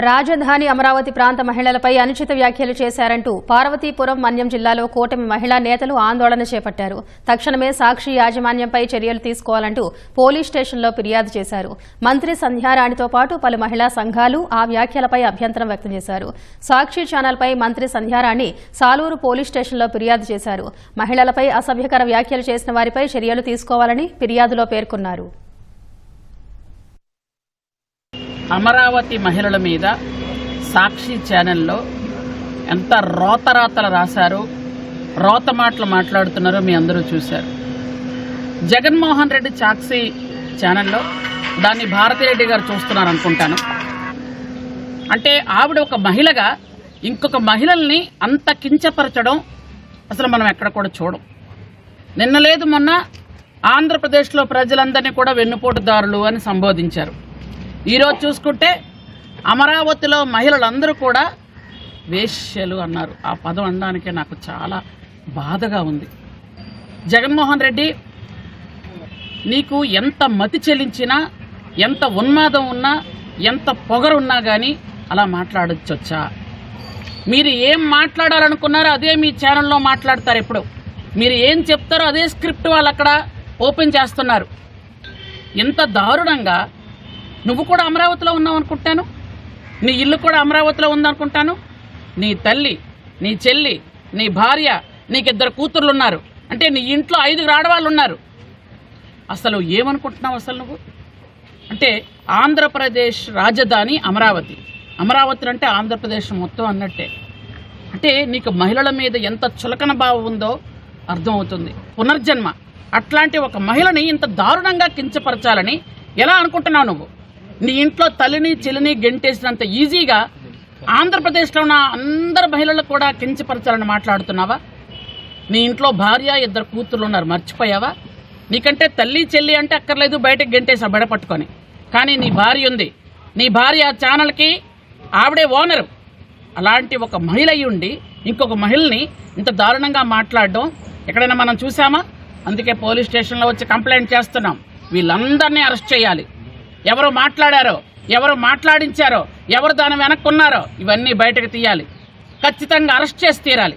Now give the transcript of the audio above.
రాజధాని అమరావతి ప్రాంత మహిళలపై అనుచిత వ్యాఖ్యలు చేశారంటూ పార్వతీపురం మన్యం జిల్లాలో కూటమి మహిళా నేతలు ఆందోళన చేపట్టారు. తక్షణమే సాక్షి యాజమాన్యంపై చర్యలు తీసుకోవాలంటూ పోలీస్ స్టేషన్లో ఫిర్యాదు చేశారు. మంత్రి సంధ్యారాణితో పాటు పలు మహిళా సంఘాలు ఆ వ్యాఖ్యలపై అభ్యంతరం వ్యక్తం చేశారు. సాక్షి ఛానల్పై మంత్రి సంధ్యారాణి సాలూరు పోలీస్ స్టేషన్లో ఫిర్యాదు చేశారు. మహిళలపై అసభ్యకర వ్యాఖ్యలు చేసిన వారిపై చర్యలు తీసుకోవాలని ఫిర్యాదులో పేర్కొన్నారు. అమరావతి మహిళల మీద సాక్షి ఛానల్లో ఎంత రోతరాతలు రాశారో రోత మాటలు మాట్లాడుతున్నారో మీ అందరూ చూశారు. జగన్మోహన్ రెడ్డి సాక్షి ఛానల్లో దాన్ని భారతిరెడ్డి గారు చూస్తున్నారు అనుకుంటాను అంటే ఆవిడ ఒక మహిళగా ఇంకొక మహిళల్ని అంత కించపరచడం అసలు మనం ఎక్కడ కూడా చూడం. నిన్న లేదు మొన్న ఆంధ్రప్రదేశ్లో ప్రజలందరినీ కూడా వెన్నుపోటుదారులు అని సంబోధించారు. ఈరోజు చూసుకుంటే అమరావతిలో మహిళలందరూ కూడా వేశ్యలు అన్నారు. ఆ పదం అనడానికే నాకు చాలా బాధగా ఉంది. జగన్మోహన్ రెడ్డి నీకు ఎంత మతి చెల్లించినా ఎంత ఉన్మాదం ఉన్నా ఎంత పొగరున్నా కానీ అలా మాట్లాడచ్చొచ్చా? మీరు ఏం మాట్లాడాలనుకున్నారో అదే మీ ఛానల్లో మాట్లాడతారు ఎప్పుడు మీరు ఏం చెప్తారో అదే స్క్రిప్ట్ వాళ్ళు అక్కడ ఓపెన్ చేస్తున్నారు. ఎంత దారుణంగా నువ్వు కూడా అమరావతిలో ఉన్నావు అనుకుంటాను. నీ ఇల్లు కూడా అమరావతిలో ఉందనుకుంటాను. నీ తల్లి నీ చెల్లి నీ భార్య నీకిద్దరు కూతుర్లు ఉన్నారు అంటే నీ ఇంట్లో ఐదుగురు ఆడవాళ్ళు ఉన్నారు అసలు ఏమనుకుంటున్నావు అసలు నువ్వు? అంటే ఆంధ్రప్రదేశ్ రాజధాని అమరావతి. అమరావతి అంటే ఆంధ్రప్రదేశ్ మొత్తం అన్నట్టే. అంటే నీకు మహిళల మీద ఎంత చులకన భావం ఉందో అర్థమవుతుంది. పునర్జన్మ. అట్లాంటి ఒక మహిళని ఇంత దారుణంగా కించపరచాలని ఎలా అనుకుంటున్నావు నువ్వు? నీ ఇంట్లో తల్లిని చెల్లిని గెంటేసినంత ఈజీగా ఆంధ్రప్రదేశ్లో ఉన్న అందరు మహిళలు కూడా కించపరచాలని మాట్లాడుతున్నావా? నీ ఇంట్లో భార్య ఇద్దరు కూతుర్లు ఉన్నారు మర్చిపోయావా? నీకంటే తల్లి చెల్లి అంటే అక్కర్లేదు బయటకు గెంటేసా బెడపట్టుకొని కానీ నీ భార్య ఉంది. నీ భార్య ఆ ఛానల్కి ఆవిడే ఓనరు. అలాంటి ఒక మహిళ అయి ఉండి ఇంకొక మహిళని ఇంత దారుణంగా మాట్లాడడం ఎక్కడైనా మనం చూసామా అందుకే పోలీస్ స్టేషన్లో వచ్చి కంప్లైంట్ చేస్తున్నాం. వీళ్ళందరినీ అరెస్ట్ చేయాలి. ఎవరు మాట్లాడారో ఎవరు మాట్లాడించారో ఎవరు దాని వెనక్కున్నారో ఇవన్నీ బయటకు తీయాలి. ఖచ్చితంగా అరెస్ట్ చేసి తీరాలి.